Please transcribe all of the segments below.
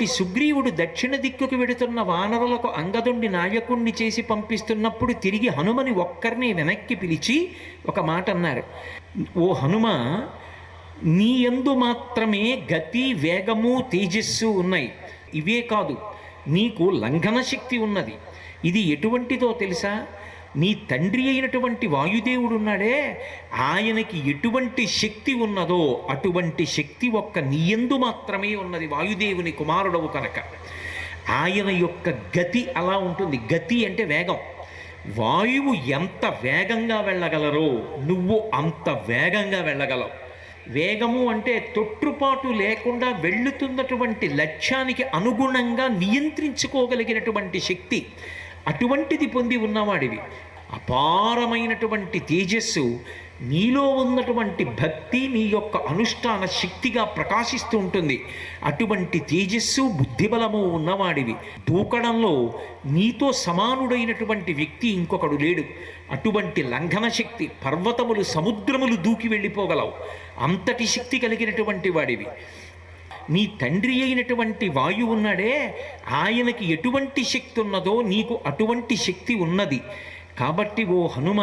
సుగ్రీవుడు దక్షిణ దిక్కుకు వెడుతున్న వానరులకు అంగదుండి నాయకుణ్ణి చేసి పంపిస్తున్నప్పుడు తిరిగి హనుమని ఒక్కరిని వెనక్కి పిలిచి ఒక మాట అన్నారు. ఓ హనుమ నీ యందు మాత్రమే గతి వేగము తేజస్సు ఉన్నాయి. ఇవే కాదు నీకు లంఘన శక్తి ఉన్నది. ఇది ఎటువంటిదో తెలుసా? నీ తండ్రి అయినటువంటి వాయుదేవుడు ఉన్నాడే ఆయనకి ఎటువంటి శక్తి ఉన్నదో అటువంటి శక్తి ఒక్క నీయందు మాత్రమే ఉన్నది వాయుదేవుని కుమారుడవు కనుక. ఆయన యొక్క గతి అలా ఉంటుంది. గతి అంటే వేగం. వాయువు ఎంత వేగంగా వెళ్ళగలరో నువ్వు అంత వేగంగా వెళ్ళగలవు. వేగము అంటే తొట్టుపాటు లేకుండా వెళ్ళుతున్నటువంటి లక్ష్యానికి అనుగుణంగా నియంత్రించుకోగలిగినటువంటి శక్తి. అటువంటిది పొంది ఉన్నవాడివి. అపారమైనటువంటి తేజస్సు నీలో ఉన్నటువంటి భక్తి నీ యొక్క అనుష్ఠాన శక్తిగా ప్రకాశిస్తూ ఉంటుంది. అటువంటి తేజస్సు బుద్ధిబలము ఉన్నవాడివి. దూకడంలో నీతో సమానుడైనటువంటి వ్యక్తి ఇంకొకడు లేడు. అటువంటి లంఘన శక్తి పర్వతములు సముద్రములు దూకి వెళ్ళిపోగలవు. అంతటి శక్తి కలిగినటువంటి వాడివి. నీ తండ్రి అయినటువంటి వాయువు ఉన్నాడే ఆయనకి ఎటువంటి శక్తి ఉన్నదో నీకు అటువంటి శక్తి ఉన్నది. కాబట్టి ఓ హనుమ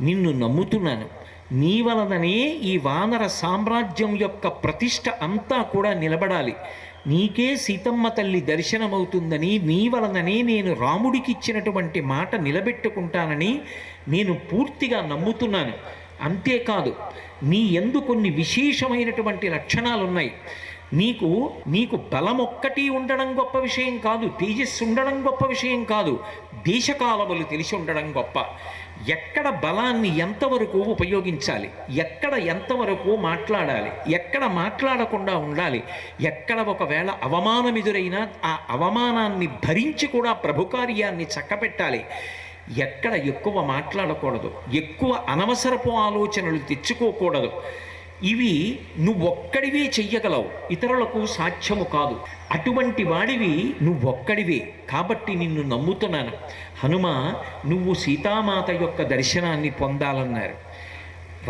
నిన్ను నమ్ముతున్నాను. నీ వలననే ఈ వానర సామ్రాజ్యం యొక్క ప్రతిష్ట అంతా కూడా నిలబడాలి. నీకే సీతమ్మ తల్లి దర్శనమవుతుందని నీ వలననే నేను రాముడికి ఇచ్చినటువంటి మాట నిలబెట్టుకుంటానని నేను పూర్తిగా నమ్ముతున్నాను. అంతేకాదు నీ ఎందు కొన్ని విశేషమైనటువంటి లక్షణాలు ఉన్నాయి నీకు నీకు బలం ఒక్కటి ఉండడం గొప్ప విషయం కాదు తేజస్సు ఉండడం గొప్ప విషయం కాదు దేశకాలములు తెలిసి ఉండడం గొప్ప. ఎక్కడ బలాన్ని ఎంతవరకు ఉపయోగించాలి ఎక్కడ ఎంతవరకు మాట్లాడాలి ఎక్కడ మాట్లాడకుండా ఉండాలి ఎక్కడ ఒకవేళ అవమానం ఎదురైనా ఆ అవమానాన్ని భరించి కూడా ప్రభుకార్యాన్ని చక్కబెట్టాలి చక్కపెట్టాలి. ఎక్కడ ఎక్కువ మాట్లాడకూడదు ఎక్కువ అనవసరపు ఆలోచనలు తెచ్చుకోకూడదు. ఇవి నువ్వొక్కడివే చెయ్యగలవు. ఇతరులకు సాధ్యము కాదు. అటువంటి వాడివి నువ్వొక్కడివే. కాబట్టి నిన్ను నమ్ముతున్నాను హనుమ నువ్వు సీతామాత యొక్క దర్శనాన్ని పొందాలన్నారు.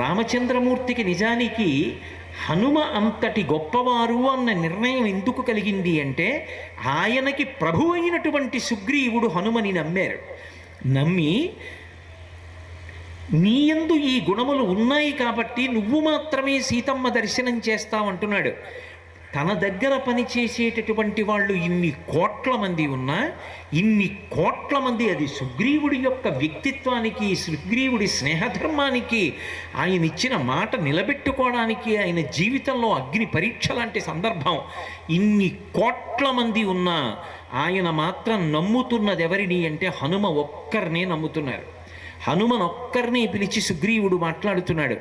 రామచంద్రమూర్తికి నిజానికి హనుమ అంతటి గొప్పవారు అన్న నిర్ణయం ఎందుకు కలిగింది అంటే ఆయనకి ప్రభు అయినటువంటి సుగ్రీవుడు హనుమని నమ్మారు. నమ్మి నీయందు ఈ గుణములు ఉన్నాయి కాబట్టి నువ్వు మాత్రమే సీతమ్మ దర్శనం చేస్తావంటున్నాడు. తన దగ్గర పనిచేసేటటువంటి వాళ్ళు ఇన్ని కోట్ల మంది ఉన్నా ఇన్ని కోట్ల మంది అది సుగ్రీవుడి యొక్క వ్యక్తిత్వానికి సుగ్రీవుడి స్నేహధర్మానికి ఆయన ఇచ్చిన మాట నిలబెట్టుకోవడానికి ఆయన జీవితంలో అగ్ని పరీక్ష లాంటి సందర్భం. ఇన్ని కోట్ల మంది ఉన్నా ఆయన మాత్రం నమ్ముతున్నది ఎవరిని అంటే హనుమ ఒక్కరినే నమ్ముతున్నారు. హనుమన్ ఒక్కరిని పిలిచి సుగ్రీవుడు మాట్లాడుతున్నాడు.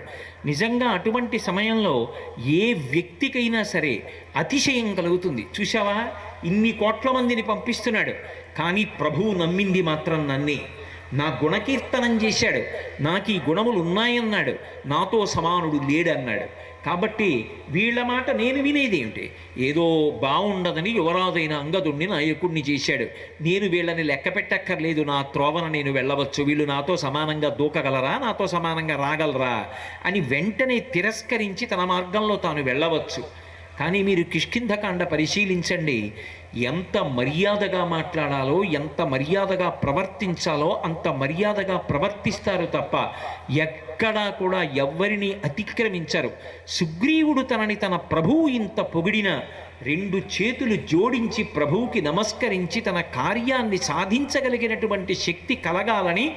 నిజంగా అటువంటి సమయంలో ఏ వ్యక్తికైనా సరే అతిశయం కలుగుతుంది. చూసావా ఇన్ని కోట్ల మందిని పంపిస్తున్నాడు. కానీ ప్రభువు నమ్మింది మాత్రం నన్నే. నా గుణకీర్తనం చేశాడు. నాకు ఈ గుణములు ఉన్నాయన్నాడు. నాతో సమానుడు లేడన్నాడు. కాబట్టి వీళ్ళ మాట నేను వినేదేమిటి? ఏదో బాగుండదని యువరాజైన అంగదుణ్ణి నాయకుడిని చేశాడు. నేను వీళ్ళని లెక్క పెట్టక్కర్లేదు. నా త్రోవన నేను వెళ్ళవచ్చు. వీళ్ళు నాతో సమానంగా దూకగలరా? నాతో సమానంగా రాగలరా? అని వెంటనే తిరస్కరించి తన మార్గంలో తాను వెళ్ళవచ్చు. కానీ మీరు కిష్కింధకాండ పరిశీలించండి. ఎంత మర్యాదగా మాట్లాడాలో ఎంత మర్యాదగా ప్రవర్తించాలో అంత మర్యాదగా ప్రవర్తిస్తారు తప్ప ఎక్కడా కూడా ఎవ్వరిని అతిక్రమించరు. సుగ్రీవుడు తనని తన ప్రభువు ఇంత పొగిడిన రెండు చేతులు జోడించి ప్రభువుకి నమస్కరించి తన కార్యాన్ని సాధించగలిగినటువంటి శక్తి కలగాలని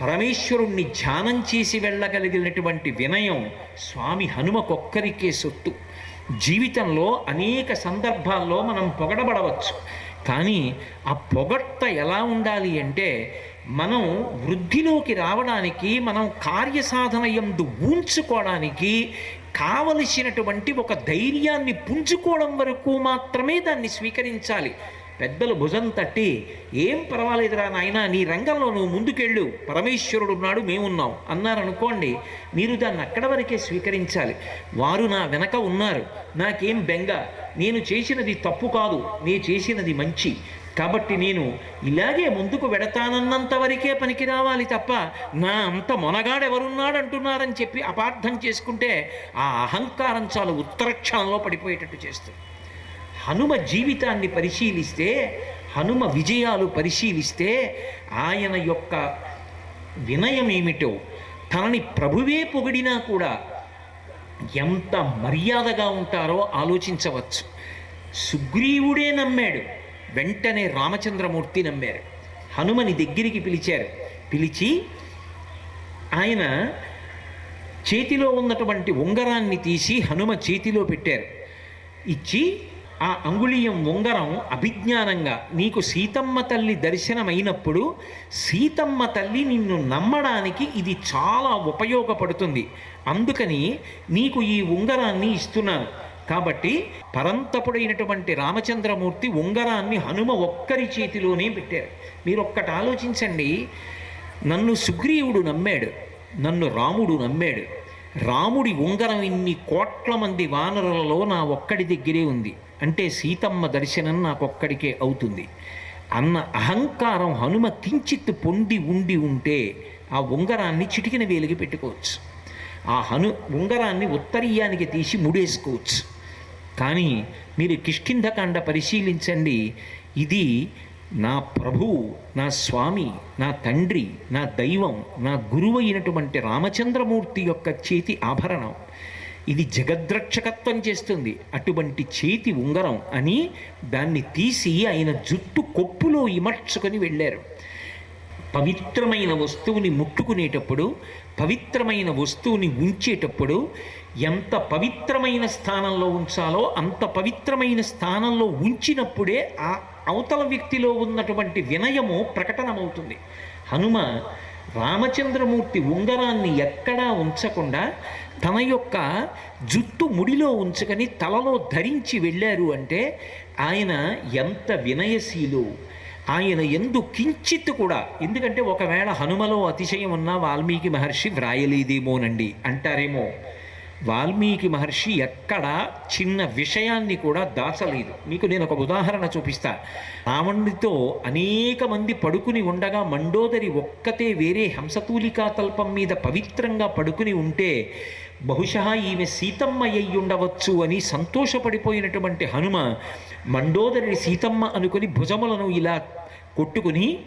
పరమేశ్వరుణ్ణి ధ్యానం చేసి వెళ్ళగలిగినటువంటి వినయం స్వామి హనుమకొక్కరికే సొత్తు. జీవితంలో అనేక సందర్భాల్లో మనం పొగడబడవచ్చు. కానీ ఆ పొగడ్త ఎలా ఉండాలి అంటే మనం వృద్ధిలోకి రావడానికి మనం కార్యసాధన ఎందు ఊంచుకోవడానికి కావలసినటువంటి ఒక ధైర్యాన్ని పుంజుకోవడం వరకు మాత్రమే దాన్ని స్వీకరించాలి. పెద్దలు భుజం తట్టి ఏం పర్వాలేదురా నాయన నీ రంగంలో నువ్వు ముందుకెళ్ళు. పరమేశ్వరుడు ఉన్నాడు మేమున్నాం. అన్నారనుకోండి మీరు దాన్ని అక్కడ వరకే స్వీకరించాలి. వారు నా వెనక ఉన్నారు. నాకేం బెంగ. నేను చేసినది తప్పు కాదు. నేను చేసినది మంచి. కాబట్టి నేను ఇలాగే ముందుకు వెడతానన్నంత వరకే పనికి రావాలి తప్ప నా అంత మొనగాడెవరున్నాడంటున్నారని చెప్పి అపార్థం చేసుకుంటే ఆ అహంకారం చాలు ఉత్తరక్షణంలో పడిపోయేటట్టు చేస్తుంది. హనుమ జీవితాన్ని పరిశీలిస్తే హనుమ విజయాలు పరిశీలిస్తే ఆయన యొక్క వినయం ఏమిటో తనని ప్రభువే పొగిడినా కూడా ఎంత మర్యాదగా ఉంటారో ఆలోచించవచ్చు. సుగ్రీవుడే నమ్మాడు వెంటనే రామచంద్రమూర్తి నమ్మారు. హనుమని దగ్గరికి పిలిచారు. పిలిచి ఆయన చేతిలో ఉన్నటువంటి ఉంగరాన్ని తీసి హనుమ చేతిలో పెట్టారు. ఇచ్చి ఆ అంగుళీయం ఉంగరం అభిజ్ఞానంగా నీకు సీతమ్మ తల్లి దర్శనమైనప్పుడు సీతమ్మ తల్లి నిన్ను నమ్మడానికి ఇది చాలా ఉపయోగపడుతుంది. అందుకని నీకు ఈ ఉంగరాన్ని ఇస్తున్నాను. కాబట్టి పరంతపుడైనటువంటి రామచంద్రమూర్తి ఉంగరాన్ని హనుమ ఒక్కరి చేతిలోనే పెట్టారు. మీరు ఒక్కటి ఆలోచించండి. నన్ను సుగ్రీవుడు నమ్మాడు. నన్ను రాముడు నమ్మాడు. రాముడి ఉంగరం ఇన్ని కోట్ల మంది వానరులలో నా ఒక్కడి దగ్గరే ఉంది. అంటే సీతమ్మ దర్శనం నాకొక్కడికే అవుతుంది. అన్న అహంకారం హనుమ కించిత్ పొంది ఉండి ఉంటే ఆ ఉంగరాన్ని చిటికిన వేలికి పెట్టుకోవచ్చు. ఆ హను ఉంగరాన్ని ఉత్తరీయానికి తీసి ముడేసుకోవచ్చు. కానీ మీరు కిష్కింధకాండ పరిశీలించండి. ఇది నా ప్రభువు నా స్వామి నా తండ్రి నా దైవం నా గురువు అయినటువంటి రామచంద్రమూర్తి యొక్క చేతి ఆభరణం. ఇది జగద్రక్షకత్వం చేస్తుంది. అటువంటి చేతి ఉంగరం అని దాన్ని తీసి ఆయన జుట్టు కొప్పులో ఇమర్చుకొని వెళ్ళారు. పవిత్రమైన వస్తువుని ముట్టుకునేటప్పుడు పవిత్రమైన వస్తువుని ఉంచేటప్పుడు ఎంత పవిత్రమైన స్థానంలో ఉంచాలో అంత పవిత్రమైన స్థానంలో ఉంచినప్పుడే ఆ అవతల వ్యక్తిలో ఉన్నటువంటి వినయము ప్రకటనమవుతుంది. హనుమ రామచంద్రమూర్తి ఉంగరాన్ని ఎక్కడా ఉంచకుండా తన యొక్క జుట్టు ముడిలో ఉంచుకొని తలలో ధరించి వెళ్ళారు అంటే ఆయన ఎంత వినయశీలు. ఆయన ఎందు కించిత్ కూడా ఎందుకంటే ఒకవేళ హనుమలో అతిశయం ఉన్న వాల్మీకి మహర్షి వ్రాయలేదేమోనండి అంటారేమో. వాల్మీకి మహర్షి ఎక్కడ చిన్న విషయాన్ని కూడా దాచలేదు. మీకు నేను ఒక ఉదాహరణ చూపిస్తా. రావణుడితో అనేక మంది పడుకుని ఉండగా మండోదరి ఒక్కతే వేరే హంసతూలికా తల్పం మీద పవిత్రంగా పడుకుని ఉంటే బహుశా ఈమె సీతమ్మ అయి ఉండవచ్చు అని సంతోషపడిపోయినటువంటి హనుమ మండోదరి సీతమ్మ అనుకుని భుజములను ఇలా కొట్టుకుని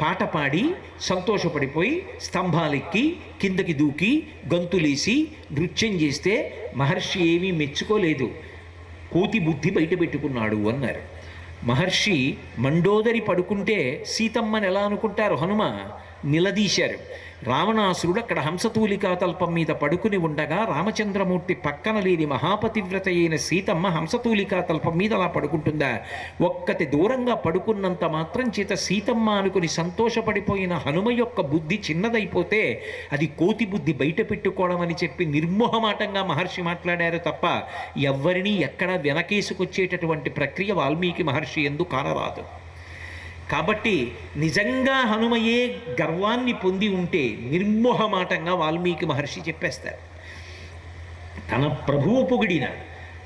పాట పాడి సంతోషపడిపోయి స్తంభాలెక్కి కిందకి దూకి గంతులేసి నృత్యం చేస్తే మహర్షి ఏమీ మెచ్చుకోలేదు. కోతి బుద్ధి బయటపెట్టుకున్నాడు అన్నారు. మహర్షి మండోదరి పడుకుంటే సీతమ్మని ఎలా అనుకుంటారు హనుమ? నిలదీశారు. రావణాసురుడు అక్కడ హంసతూలికా తల్పం మీద పడుకుని ఉండగా రామచంద్రమూర్తి పక్కన లేని మహాపతివ్రత అయిన సీతమ్మ హంసతూలికా తల్పం మీద అలా పడుకుంటుందా? ఒక్కటి దూరంగా పడుకున్నంత మాత్రం చేత సీతమ్మ అనుకుని సంతోషపడిపోయిన హనుమ యొక్క బుద్ధి చిన్నదైపోతే అది కోతి బుద్ధి బయట పెట్టుకోవడం అని చెప్పి నిర్మోహమాటంగా మహర్షి మాట్లాడారు తప్ప ఎవ్వరినీ ఎక్కడ వెనకేసుకొచ్చేటటువంటి ప్రక్రియ వాల్మీకి మహర్షి ఎందు కానరాదు. కాబట్టి నిజంగా హనుమయే గర్వాన్ని పొంది ఉంటే నిర్మోహమాటంగా వాల్మీకి మహర్షి చెప్పేస్తారు. తన ప్రభువు పొగిడిన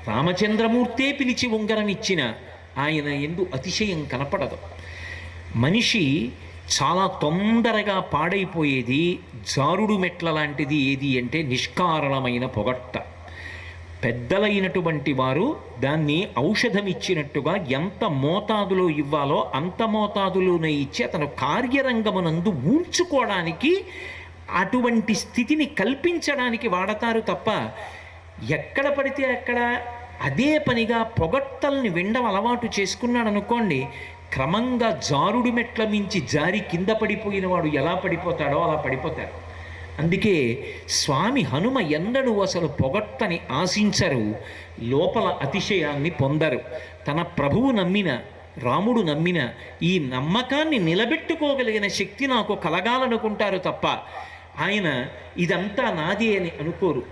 రామచంద్రమూర్తే పిలిచి ఉంగరం ఇచ్చిన ఆయన ఎందు అతిశయం కనపడదు. మనిషి చాలా తొందరగా పాడైపోయేది జారుడు మెట్ల లాంటిది ఏది అంటే నిష్కారణమైన పొగట్ట. పెద్దలైనటువంటి వారు దాన్ని ఔషధం ఇచ్చినట్టుగా ఎంత మోతాదులో ఇవ్వాలో అంత మోతాదులోనే ఇచ్చి అతను కార్యరంగమునందు ఊంచుకోవడానికి అటువంటి స్థితిని కల్పించడానికి వాడతారు తప్ప ఎక్కడ పడితే అక్కడ అదే పనిగా పొగట్టల్ని విండం అలవాటు చేసుకున్నాడు అనుకోండి క్రమంగా జారుడు మెట్ల మించి జారి కింద పడిపోయిన వాడు ఎలా పడిపోతాడో అలా పడిపోతాడు. అందుకే స్వామి హనుమ ఎన్నడూ అసలు పొగట్టని ఆశించరు లోపల అతిశయాన్ని పొందరు. తన ప్రభువు నమ్మిన రాముడు నమ్మిన ఈ నమ్మకాన్ని నిలబెట్టుకోగలిగిన శక్తి నాకు కలగాలనుకుంటారు తప్ప ఆయన ఇదంతా నాది అని అనుకోరు.